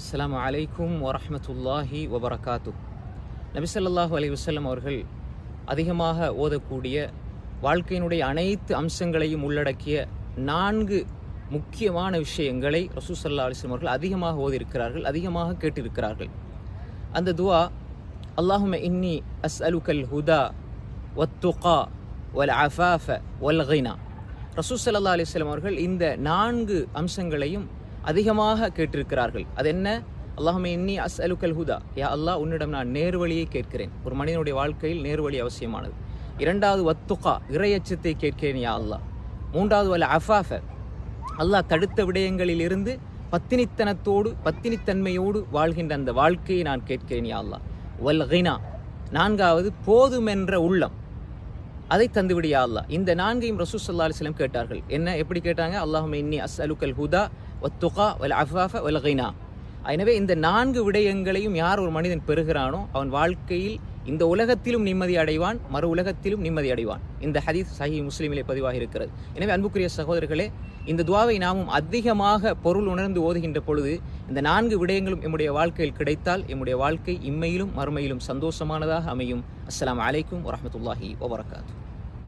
அஸ்லாம் அலைக்கும் வரஹ்மத்துல்லாஹி வபரகாத்து நபிசல்லாஹு அலி வசல்லம் அவர்கள் அதிகமாக ஓதக்கூடிய வாழ்க்கையினுடைய அனைத்து அம்சங்களையும் உள்ளடக்கிய நான்கு முக்கியமான விஷயங்களை ரசூ சல்லா அலிஸ்லம் அவர்கள் அதிகமாக ஓதியிருக்கிறார்கள் அதிகமாக கேட்டிருக்கிறார்கள். அந்த துவா அல்லாஹும இன்னி அஸ் அலுகல் ஹுதா ஒத்துகா ஒல் அஃபாஃப ஒல் ஹைனா ரசூ சல்லா அலிஸ்லாம் அவர்கள் இந்த நான்கு அம்சங்களையும் அதிகமாக கேட்டிருக்கிறார்கள். அது என்ன அல்லாஹுமே இன்னி அஸ் அலுக்கல் ஹுதா. யா அல்லாஹ் உன்னிடம் நான் நேர்வழியை கேட்கிறேன். ஒரு மனிதனுடைய வாழ்க்கையில் நேர்வழி அவசியமானது. இரண்டாவது வத்துகா இறையச்சத்தை கேட்கிறேன் யா அல்லாஹ். மூன்றாவது வல அஃபாஃப. அல்லாஹ் தடுத்த விடயங்களில் இருந்து பத்தினித்தனத்தோடு பத்தினித்தன்மையோடு வாழ்கின்ற அந்த வாழ்க்கையை நான் கேட்கிறேன் யா அல்லாஹ். வல் ஹினா நான்காவது போதுமென்ற உள்ளம். அதை தந்துவிடியா அல்லாஹ். இந்த நான்கையும் ரசூ சல்லா அலிஸ்லம் கேட்டார்கள். என்ன? எப்படி கேட்டாங்க? அல்லாஹுமே இன்னி அஸ் அலுக்கல் ஹுதா. ஒத்துகா வல் அஃபாஃப வல் கைனா எனவே இந்த நான்கு விடயங்களையும் யார் ஒரு மனிதன் பெறுகிறானோ அவன் வாழ்க்கையில் இந்த உலகத்திலும் நிம்மதி அடைவான் மறு உலகத்திலும் நிம்மதி அடைவான். இந்த ஹதீஸ் சஹி முஸ்லீமிலே பதிவாக இருக்கிறது. எனவே அன்புக்குரிய சகோதரர்களே இந்த துவாவை நாமும் அதிகமாக பொருள் உணர்ந்து ஓதுகின்ற பொழுது இந்த நான்கு விடயங்களும் எம்முடைய வாழ்க்கையில் கிடைத்தால் எம்முடைய வாழ்க்கை இம்மையிலும் மறுமையிலும் சந்தோஷமானதாக அமையும். அஸ்லாம் அலைக்கும் வரமத்துல்லாஹி வபரகாத்து.